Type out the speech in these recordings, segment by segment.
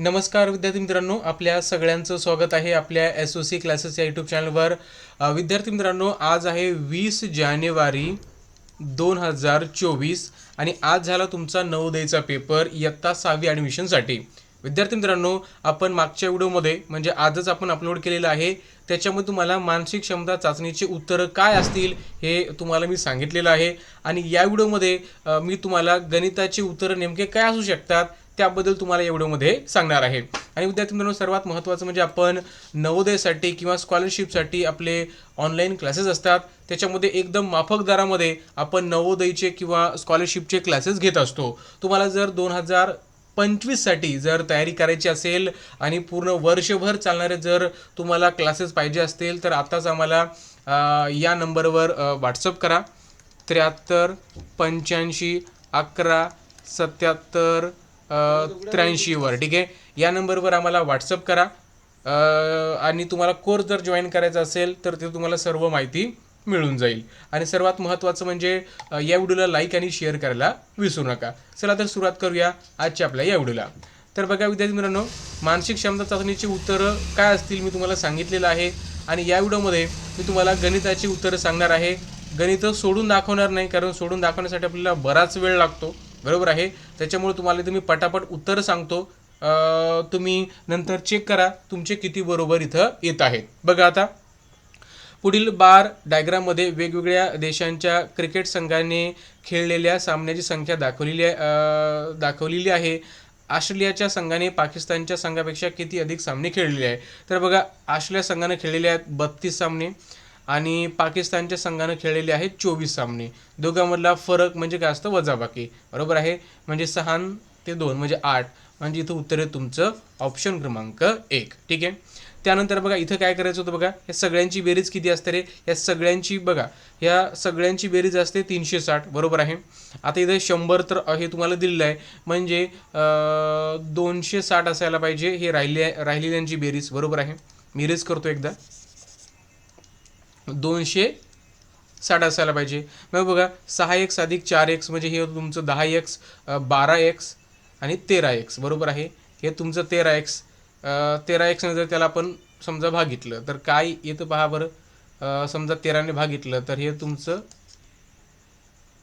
नमस्कार विद्यार्थी मित्रांनो आपल्या सगळ्यांचं स्वागत आहे आपल्या एस ओ सी क्लासेस या यूट्यूब चॅनलवर विद्यार्थी मित्रांनो आज आहे वीस जानेवारी दोन हजार चोवीस आणि आज झाला तुमचा नवोदयचा पेपर इयत्ता सहावी ॲडमिशनसाठी विद्यार्थी मित्रांनो आपण मागच्या व्हिडिओमध्ये म्हणजे आजच आपण अपलोड केलेलं आहे त्याच्यामध्ये तुम्हाला मानसिक क्षमता चाचणीची उत्तरं काय असतील हे तुम्हाला मी सांगितलेलं आहे. आणि या व्हिडिओमध्ये मी तुम्हाला गणिताची उत्तरं नेमके काय असू शकतात त्याबद्दल तुम्हाला या व्हिडिओमध्ये सांगणार आहे. आणि विद्यार्थी मित्रांनो सर्वात महत्त्वाचं म्हणजे आपण नवोदयसाठी किंवा स्कॉलरशिपसाठी आपले ऑनलाईन क्लासेस असतात. त्याच्यामध्ये एकदम माफक दरामध्ये आपण नवोदयचे किंवा स्कॉलरशिपचे क्लासेस घेत असतो. तुम्हाला जर दोन हजार पंचवीससाठी जर तयारी करायची असेल आणि पूर्ण वर्षभर चालणारे जर तुम्हाला क्लासेस पाहिजे असतील तर आताच आम्हाला या नंबरवर व्हॉट्सअप करा. त्र्याहत्तर पंच्याऐंशी अकरा सत्याहत्तर त्र्याऐंशीवर ठीक आहे? या नंबरवर आम्हाला व्हॉट्सअप करा. आणि तुम्हाला कोर्स जर जॉईन करायचा असेल तर ते तुम्हाला सर्व माहिती मिळून जाईल. आणि सर्वात महत्त्वाचं म्हणजे या व्हिडिओला लाईक आणि शेअर करायला विसरू नका. चला तर सुरुवात करूया आजच्या आपल्या या व्हिडिओला. तर बघा विद्यार्थी मित्रांनो मानसिक क्षमता चाचणीची उत्तरं काय असतील मी तुम्हाला सांगितलेलं आहे. आणि या व्हिडिओमध्ये मी तुम्हाला गणिताची उत्तरं सांगणार आहे. गणितं सोडून दाखवणार नाही कारण सोडून दाखवण्यासाठी आपल्याला बराच वेळ लागतो. बरोबर आहे? त्याच्यामुळे तुम्हाला इथं मी पटापट उत्तर सांगतो. तुम्ही नंतर चेक करा तुमचे किती बरोबर इथं येत आहेत. बघा आता. पुढील बार डायग्राममध्ये वेगवेगळ्या देशांच्या क्रिकेट संघाने खेळलेल्या सामन्याची संख्या दाखवलेली दाखवलेली आहे. ऑस्ट्रेलियाच्या संघाने पाकिस्तानच्या संघापेक्षा किती अधिक सामने खेळलेले आहे तर बघा ऑस्ट्रेलिया संघाने खेळलेले आहेत बत्तीस सामने. आणि पाकिस्तानच्या संघानं खेळलेले आहेत चोवीस सामने. दोघांमधला फरक म्हणजे काय असतं? वजाबाकी. बरोबर आहे? म्हणजे सहा ते दोन म्हणजे आठ. म्हणजे इथं उत्तर आहे तुमचं ऑप्शन क्रमांक एक. ठीक आहे? त्यानंतर बघा इथं काय करायचं होतं बघा? या सगळ्यांची बेरीज किती असते रे? या सगळ्यांची बघा या सगळ्यांची बेरीज असते तीनशे साठ. बरोबर आहे? आता इथं शंभर तर हे तुम्हाला दिलेलं आहे. म्हणजे दोनशे साठ असायला पाहिजे हे राहिले राहिलेल्यांची बेरीज. बरोबर आहे? मी रेज करतो एकदा. दोनशे साठ असायला पाहिजे. मग बघा सहा एक्स अधिक चार एक्स म्हणजे हे होतं तुमचं दहा एक्स बारा एक्स आणि तेरा एक्स बरोबर आहे? हे तुमचं तेरा एक्स तेरा एक्सने जर त्याला आपण समजा भागितलं तर काय येतं पहा बरं? समजा तेराने भागितलं तर हे तुमचं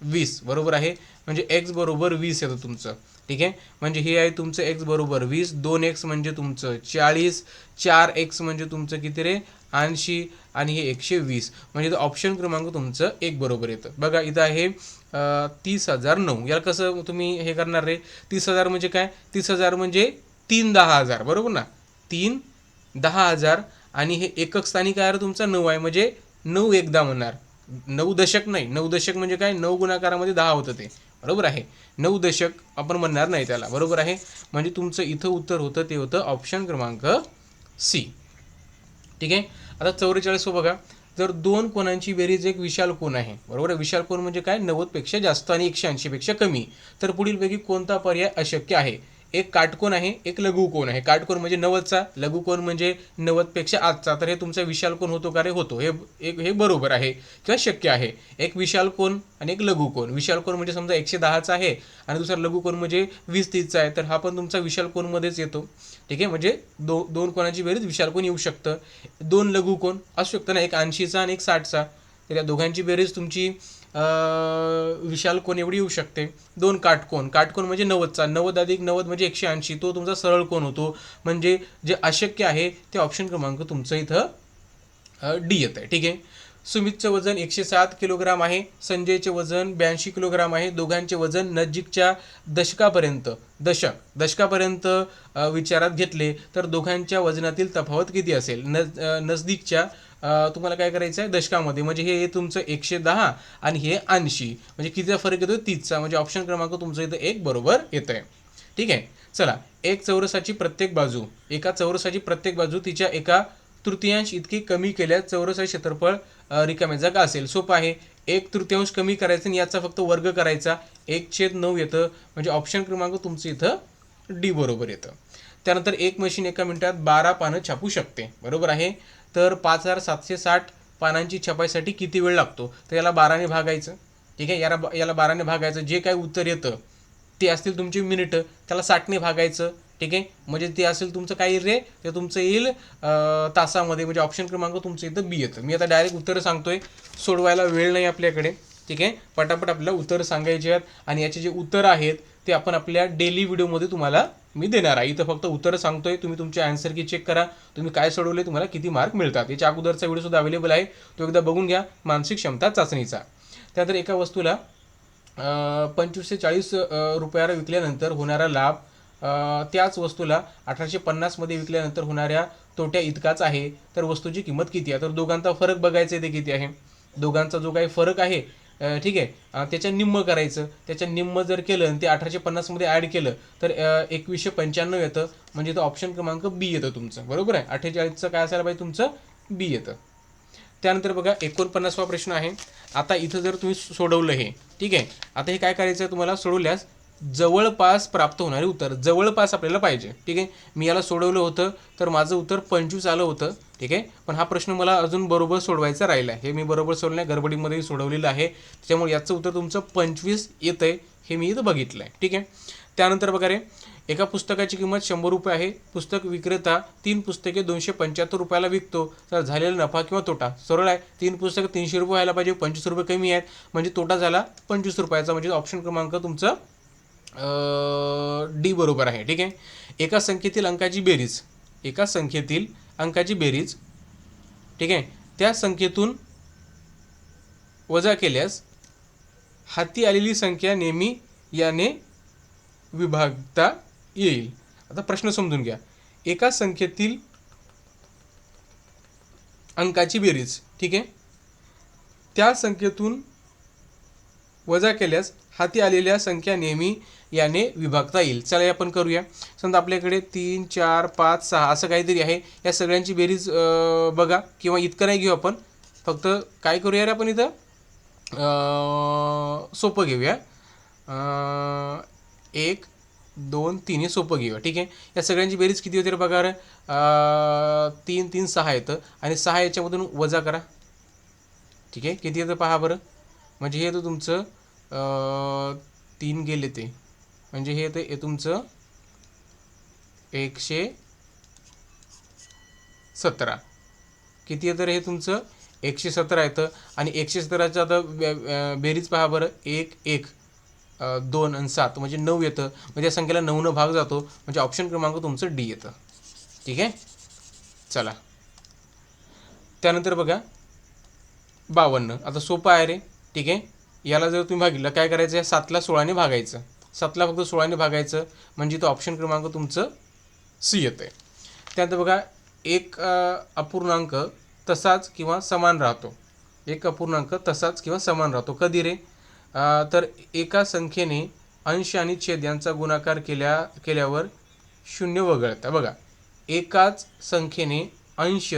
वीस. बरोबर आहे? म्हणजे एक्स बरोबर वीस येतं तुमचं. ठीक आहे? म्हणजे हे आहे तुमचं एक्स बरोबर वीस दोन एक्स म्हणजे तुमचं चाळीस चार एक्स म्हणजे तुमचं किती रे? ऐंशी आणि हे एकशे वीस. म्हणजे ऑप्शन क्रमांक तुमचं एक बरोबर येतं. बघा इथं आहे तीस हजार नऊ. याला कसं तुम्ही हे करणार रे? तीस हजार म्हणजे काय? तीस हजार म्हणजे तीन दहा हजार. बरोबर ना? तीन दहा हजार आणि हे एकक स्थानी काय आहे तुमचा नऊ आहे. म्हणजे नऊ एकदा म्हणणार नऊ दशक नाही नऊ दशक म्हणजे काय? नऊ गुणाकारामध्ये दहा होतं ते. बरोबर आहे? नऊ दशक आपण म्हणणार नाही त्याला. बरोबर आहे? म्हणजे तुमचं इथं उत्तर होतं ते होतं ऑप्शन क्रमांक सी ठीक आहे? आता चौवेचाळीस बघा. जर दोन कोणांची बेरीज एक विशाल कोण आहे? बरोबर आहे? विशाल कोण म्हणजे काय? नव्वदपेक्षा जास्त आणि एकशे ऐंशीपेक्षा कमी. तर पुढीलपैकी कोणता पर्याय अशक्य आहे? एक काटकोन आहे एक लघु कोण आहे. काटकोन म्हणजे नव्वदचा लघु कोण म्हणजे नव्वदपेक्षा आजचा. तर हे तुमचा विशालकोन होतो का रे? होतो. हे एक हे बरोबर आहे किंवा शक्य आहे. एक विशाल कोण आणि एक लघु कोण म्हणजे समजा एकशे दहाचा आहे आणि दुसरा लघु कोण म्हणजे वीस तीसचा आहे. तर हा पण तुमचा विशाल कोणमध्येच येतो. ठीक आहे? म्हणजे दो दोन कोणाची बेरीज? विशाल कोण येऊ शकतं. दोन लघु कोण असू शकतं ना. एक ऐंशीचा आणि एक साठचा. तर या दोघांची बेरीज तुमची विशाल कोण एवढी येऊ शकते? दोन काटकोन काटकोन म्हणजे नव्वदचा. नव्वद अधिक नव्वद म्हणजे एकशे ऐंशी. तो तुमचा सरळ कोण होतो? म्हणजे जे अशक्य आहे ते ऑप्शन क्रमांक तुमचं इथं डी येत आहे ठीक आहे? सुमितचं वजन एकशे सात किलोग्राम आहे. संजयचे वजन ब्याऐंशी किलोग्राम आहे. दोघांचे वजन नजीकच्या दशकापर्यंत दशक दशकापर्यंत विचारात घेतले तर दोघांच्या वजनातील तफावत किती असेल? न नजदीकच्या तुम्हाला काय करायचं आहे? दशकामध्ये. म्हणजे हे तुमचं एकशे दहा आणि हे ऐंशी. म्हणजे कितीचा फरक येतो तीसचा. म्हणजे ऑप्शन क्रमांक तुमचं इथं एक बरोबर येत आहे ठीक आहे? चला. एक चौरसाची प्रत्येक बाजू. एका चौरसाची प्रत्येक बाजू तिच्या एका तृतीयांश इतकी कमी केल्यास चौरसाचे क्षेत्रफळ रिकाम्या जागा असेल. सोपं आहे. एक तृतीयांश कमी करायचं आणि याचा फक्त वर्ग करायचा. एक छेद नऊ येतं. म्हणजे ऑप्शन क्रमांक तुमचं इथं डी बरोबर येतं. त्यानंतर एक मशीन एका मिनिटात बारा पानं छापू शकते. बरोबर आहे? तर पाच हजार सातशे साठ पानांची छपाईसाठी किती वेळ लागतो? तर याला बाराने भागायचं. ठीक आहे? याला याला बाराने भागायचं. जे काय उत्तर येतं ते असतील तुमची मिनिटं. त्याला साठने भागायचं. ठीक आहे? म्हणजे ते असेल तुमचं काय येईल रे ते तुमचं येईल तासामध्ये. म्हणजे ऑप्शन क्रमांक तुमचं इथं बी येतं. मी आता डायरेक्ट उत्तरं सांगतोय. सोडवायला वेळ नाही आपल्याकडे. ठीक आहे? पटापट आपल्याला उत्तरं सांगायचे आहेत. आणि याचे जे उत्तरं आहेत ते आपण आपल्या डेली व्हिडिओमध्ये तुम्हाला मी देणार आहे. इथं फक्त उत्तरं सांगतोय. तुम्ही तुमचे आन्सर की चेक करा. तुम्ही काय सोडवले तुम्हाला किती मार्क मिळतात. याच्या अगोदरचा व्हिडिओ सुद्धा अवेलेबल आहे. तो एकदा बघून घ्या. मानसिक क्षमता चाचणीचा. त्यानंतर एका वस्तूला पंचवीस ते चाळीस रुपयाला विकल्यानंतर होणारा लाभ त्याच वस्तूला अठराशे पन्नासमध्ये विकल्यानंतर होणाऱ्या तोट्या इतकाच आहे. तर वस्तूची किंमत किती आहे? तर दोघांचा फरक बघायचा आहे ते किती आहे. दोघांचा जो काही फरक आहे ठीक आहे. त्याच्या निम्म करायचं. त्याच्या निम्म जर केलं आणि ते अठराशे पन्नासमध्ये ॲड केलं तर एकवीसशे पंच्याण्णव येतं. म्हणजे तो ऑप्शन क्रमांक बी येतं तुमचं. बरोबर आहे? अठ्ठेचाळीसचं काय असायला पाहिजे तुमचं? बी येतं. त्यानंतर बघा एकोणपन्नासवा प्रश्न आहे. आता इथं जर तुम्ही सोडवलं हे ठीक आहे. आता हे काय करायचं आहे तुम्हाला? सोडवल्यास जवळपास प्राप्त होणारे उत्तर जवळपास आपल्याला पाहिजे. ठीक आहे? मी याला सोडवलं होतं तर माझं उत्तर पंचवीस आलं होतं. ठीक आहे? पण हा प्रश्न मला अजून बरोबर सोडवायचा राहिला आहे हे मी बरोबर सोडलं गडबडीमध्ये सोडवलेलं आहे. त्याच्यामुळे याचं उत्तर तुमचं पंचवीस येतं आहे हे मी इथं बघितलं आहे ठीक आहे? त्यानंतर बघा रे एका पुस्तकाची किंमत शंभर रुपये आहे. पुस्तक विक्रेता तीन पुस्तके दोनशे पंच्याहत्तर रुपयाला विकतो. तर झालेला नफा किंवा तोटा. सरळ आहे. तीन पुस्तकं तीनशे रुपये व्हायला पाहिजे पंचवीस रुपये कमी आहेत. म्हणजे तोटा झाला पंचवीस रुपयाचा. म्हणजे ऑप्शन क्रमांक तुमचं डी बरोबर आहे. ठीक आहे? एका संख्येतील अंकाची बेरीज. एका संख्येतील अंकाची बेरीज. ठीक आहे? त्या संख्येतून वजा केल्यास हाती आलेली संख्या नेहमी याने विभागता येईल. आता प्रश्न समजून घ्या. एका संख्येतील अंकाची बेरीज. ठीक आहे? त्या संख्येतून वजा केल्यास हाती आलेल्या संख्या नेहमी याने विभागता येईल. चला आपण करूया. समजा आपल्याकडे तीन चार पाच सहा असं काहीतरी आहे. या सगळ्यांची बेरीज बघा किंवा इतकं नाही घेऊ आपण. फक्त काय करूया रे आपण इथं? सोपं घेऊया. एक दोन तीन हे सोपं घेऊया. ठीक आहे? या सगळ्यांची बेरीज किती होते रे बघा रे? तीन तीन सहा येतं. आणि सहा याच्यामधून वजा करा. ठीक आहे? किती येतं पहा बरं. म्हणजे हे येतं तुमचं तीन गेले ते. म्हणजे हे ते तुमचं एकशे सतरा. किती येतं रे हे तुमचं एकशे सतरा येतं आणि एकशे सतराचं आता बेरीज पहा बरं. एक एक दोन आणि सात म्हणजे नऊ येतं. म्हणजे या संख्येला नऊनं भाग जातो. म्हणजे ऑप्शन क्रमांक तुमचं डी येतं. ठीक आहे? चला. त्यानंतर बघा. बावन्न. आता सोपं आहे रे. ठीक आहे? याला जर तुम्ही भागितलं काय करायचं? आहे सातला सोळाने भागायचं. सातला फक्त सोळाने भागायचं म्हणजे तो ऑप्शन क्रमांक तुमचं सी येतं आहे त्यानंतर बघा एक अपूर्णांक तसाच किंवा समान राहतो. एक अपूर्णांक तसाच किंवा समान राहतो. कधी रे? तर एका संख्येने अंश आणि छेद यांचा गुणाकार केल्या केल्यावर शून्य वगळतं. बघा एकाच संख्येने अंश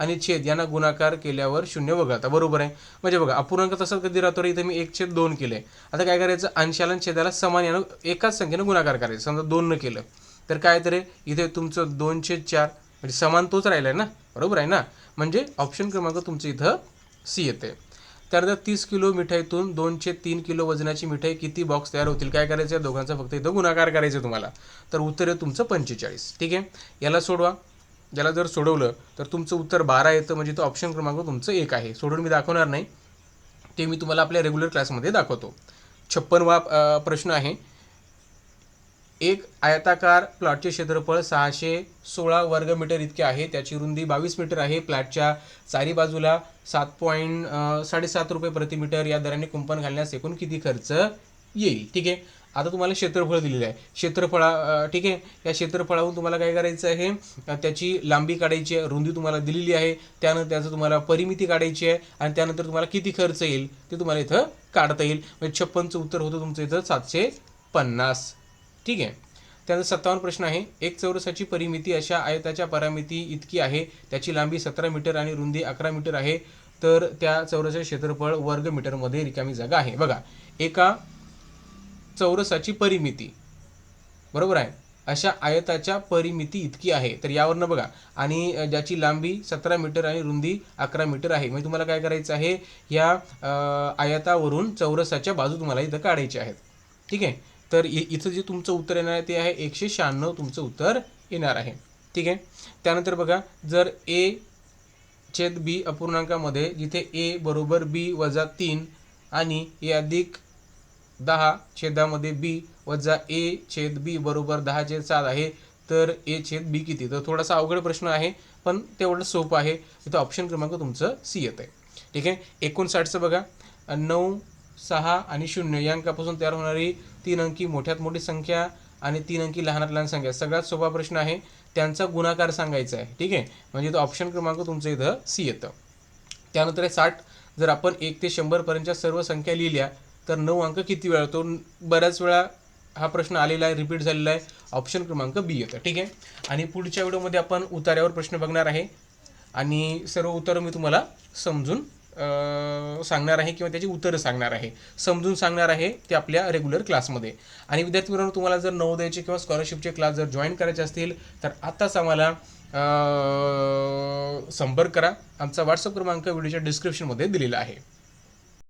आणि छेद यांना गुणाकार केल्यावर शून्य वगळता बरोबर आहे. म्हणजे बघा अपूर्णांक तसंच कधी राहतो इथे इथं मी एक छेद दोन केले आता काय करायचं? अंशाला छेदाला समान यानं एकाच संख्येनं गुणाकार करायचं. समजा दोननं केलं. तर काय तर इथे तुमचं दोन छेद चार. म्हणजे समान तोच राहिला आहे ना? बरोबर आहे ना? म्हणजे ऑप्शन क्रमांक तुमचं इथं सी येते त्यानंतर तीस किलो मिठाईतून दोनशे तीन किलो वजनाची मिठाई किती बॉक्स तयार होतील? काय करायचं आहे दोघांचा फक्त इथं गुणाकार करायचं आहे तुम्हाला. तर उत्तर आहे तुमचं पंचेचाळीस. ठीक आहे? याला सोडवा. ज्याला जर सोडवलं तर तुमचं उत्तर बारा येतं म्हणजे तो ऑप्शन क्रमांक तुमचं एक आहे. सोडून मी दाखवणार नाही. ते मी तुम्हाला आपल्या रेग्युलर क्लासमध्ये दाखवतो. छप्पनवा प्रश्न आहे. एक आयताकार प्लॉटचे क्षेत्रफळ सहाशे सोळा वर्ग मीटर इतके आहे. त्याची रुंदी बावीस मीटर आहे. प्लॅटच्या चारी बाजूला सात पॉईंट साडेसात रुपये प्रति मीटर या दराने कुंपण घालण्यास एकूण किती खर्च येईल? ठीक आहे. आता तुम्हाला क्षेत्रफळ दिलेलं आहे. क्षेत्रफळा ठीक आहे. या क्षेत्रफळाहून तुम्हाला काय करायचं आहे? त्याची लांबी काढायची आहे. रुंदी तुम्हाला दिलेली आहे. त्यानंतर त्याचं तुम्हाला परिमिती काढायची आहे आणि त्यानंतर तुम्हाला किती खर्च येईल ते तुम्हाला इथं काढता येईल. म्हणजे छप्पनचं उत्तर होतं तुमचं इथं सातशे पन्नास. ठीक आहे. त्यानंतर सत्तावन्न प्रश्न आहे. एक चौरसाची परिमिती अशा आयताच्या परामिती इतकी आहे. त्याची लांबी सतरा मीटर आणि रुंदी अकरा मीटर आहे. तर त्या चौरसाचे क्षेत्रफळ वर्ग मीटरमध्ये रिकामी जागा आहे. बघा एका चौरसाची परिमिती. बरोबर आहे? अशा आयताच्या परिमिती इतकी आहे. तर यावरनं बघा. आणि ज्याची लांबी सतरा मीटर आणि रुंदी अकरा मीटर आहे. म्हणजे तुम्हाला काय करायचं आहे? या आयतावरून चौरसाच्या बाजू तुम्हाला इथं काढायच्या आहेत. ठीक आहे? तर इ इथं जे तुमचं उत्तर येणार आहे ते आहे एकशे शहाण्णव तुमचं उत्तर येणार आहे. ठीक आहे? त्यानंतर बघा जर ए छेद बी अपूर्णांकामध्ये जिथे ए बरोबर बी वजा तीन आणि ए अधिक दहा छेदामध्ये बी वजा ए छेद बी बरोबर दहा छेद सात आहे तर ए छेद बी किती? तर थोडासा अवघड प्रश्न आहे पण तेवढं सोपं आहे. इथं ऑप्शन क्रमांक तुमचं सी येत आहे ठीक आहे? एकोणसाठचं बघा. नऊ सहा आणि शून्य या अंकापासून तयार होणारी तीन अंकी मोठ्यात मोठी संख्या आणि तीन अंकी लहानात लहान संख्या. सगळ्यात सोपा प्रश्न आहे. त्यांचा गुणाकार सांगायचा आहे. ठीक आहे? म्हणजे तो ऑप्शन क्रमांक तुमचं इथं सी येतं. त्यानंतर आहे साठ. जर आपण एक ते शंभरपर्यंतच्या सर्व संख्या लिहिल्या तर नऊ अंक किती वेळा? तो बऱ्याच वेळा हा प्रश्न आलेला आहे रिपीट झालेला आहे. ऑप्शन क्रमांक बी येतो ठीक आहे? आणि पुढच्या व्हिडिओमध्ये आपण उतार्यावर प्रश्न बघणार आहे. आणि सर्व उत्तरं मी तुम्हाला समजून सांगणार आहे किंवा त्याची उत्तरं सांगणार आहे. समजून सांगणार आहे ते आपल्या रेग्युलर क्लासमध्ये आणि विद्यार्थी मित्रांनो तुम्हाला जर नवोदयाचे किंवा स्कॉलरशिपचे क्लास जर जॉईन करायचे असतील तर आत्ताच आम्हाला संपर्क करा. आमचा व्हॉट्सअप क्रमांक व्हिडिओच्या डिस्क्रिप्शनमध्ये दिलेला आहे.